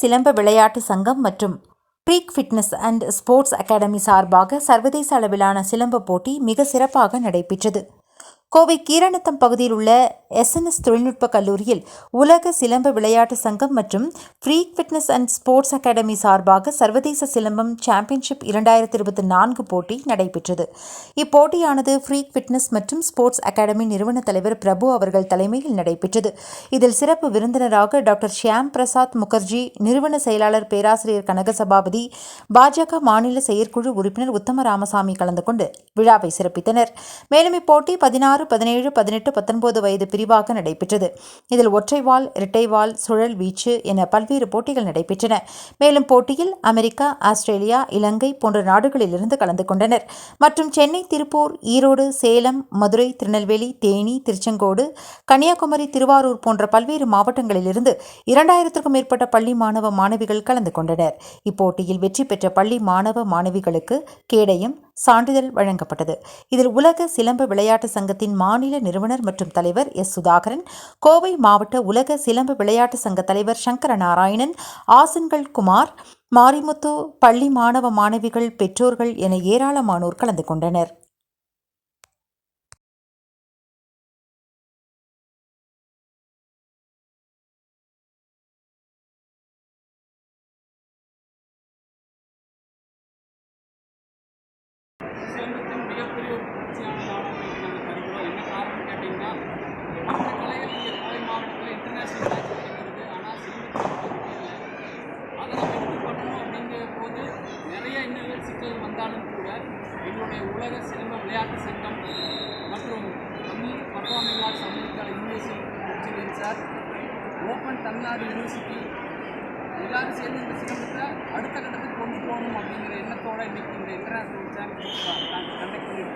சிலம்ப விளையாட்டு சங்கம் மற்றும் freak fitness and sports academy சார்பாக சர்வதேச அளவிலான சிலம்ப போட்டி மிக சிறப்பாக நடைபெற்றது. கோவை கீரணத்தம் பகுதியில் உள்ள எஸ்என்எஸ் தொழில்நுட்ப கல்லூரியில் உலக சிலம்ப விளையாட்டு சங்கம் மற்றும் freak fitness and sports academy சார்பாக சர்வதேச சிலம்பம் சாம்பியன்ஷிப் இரண்டாயிரத்தி இருபத்தி நான்கு போட்டி நடைபெற்றது. இப்போட்டியானது ஃப்ரீக் ஃபிட்னஸ் மற்றும் ஸ்போர்ட்ஸ் அகாடமி நிறுவன தலைவர் பிரபு அவர்கள் தலைமையில் நடைபெற்றது. இதில் சிறப்பு விருந்தினராக டாக்டர் ஷியாம் பிரசாத் முகர்ஜி நிறுவன செயலாளர் பேராசிரியர் கனகசபாபதி பாஜக மாநில செயற்குழு உறுப்பினர் உத்தம ராமசாமி கலந்து கொண்டு விழாவை சிறப்பித்தனர். மேலும் இப்போட்டி பதினாறு பதினேழு பதினெட்டு பத்தொன்பது வயது பிரிவாக நடைபெற்றது. இதில் ஒற்றைவால் இரட்டைவால் சுழல் வீச்சு என பல்வேறு போட்டிகள் நடைபெற்றன. மேலும் போட்டியில் அமெரிக்கா ஆஸ்திரேலியா இலங்கை போன்ற நாடுகளிலிருந்து கலந்து கொண்டனர். மற்றும் சென்னை திருப்பூர் ஈரோடு சேலம் மதுரை திருநெல்வேலி தேனி திருச்செங்கோடு கன்னியாகுமரி திருவாரூர் போன்ற பல்வேறு மாவட்டங்களிலிருந்து இரண்டாயிரத்திற்கும் மேற்பட்ட பள்ளி மாணவ மாணவிகள் கலந்து கொண்டனர். இப்போட்டியில் வெற்றி பெற்ற பள்ளி மாணவ மாணவிகளுக்கு கேடயம் சான்றிதழ் வழங்கப்பட்டது. இதில் உலக சிலம்ப விளையாட்டு சங்கத்தின் மாநில நிறுவனர் மற்றும் தலைவர் எஸ். சுதாகரன் கோவை மாவட்ட உலக சிலம்ப விளையாட்டு சங்க தலைவர் சங்கர நாராயணன் ஆசன்கள் குமார் மாரிமுத்து பள்ளி மாணவ மாணவிகள் பெற்றோர்கள் என ஏராளமானோர் கலந்து கொண்டனர். மிகப்பெரிய ஒரு புரட்சியான நாடாக நாங்கள் கருதுகிறோம் என்ன காரணம் கேட்டிங்கன்னா மற்ற கலைகள் இங்கே கோவை மாவட்டத்தில் இன்டர்நேஷ்னல் மேட்ச் நடக்கிறது ஆனால் சிலம்பத்தில் இல்லை அதை நம்ம எடுத்து பண்ணணும் அப்படிங்கிற போது நிறைய இன்னும் சிக்கல் வந்தாலும் கூட எங்களுடைய உலக சிலம்ப விளையாட்டு சங்கம் மற்றும் Tamil performing arts America university sir open Tamil Nadu university எல்லாரும் சேர்ந்து இந்த சிலம்பத்தை அடுத்த கட்டத்துக்கு கொண்டு போகணும் அப்படிங்கிற எண்ணத்தோட இன்றைக்கி இந்த இன்டர்நேஷ்னல் சாம்பியன்ஷிப் கண்டக்ட் பண்ணியிருக்கோம்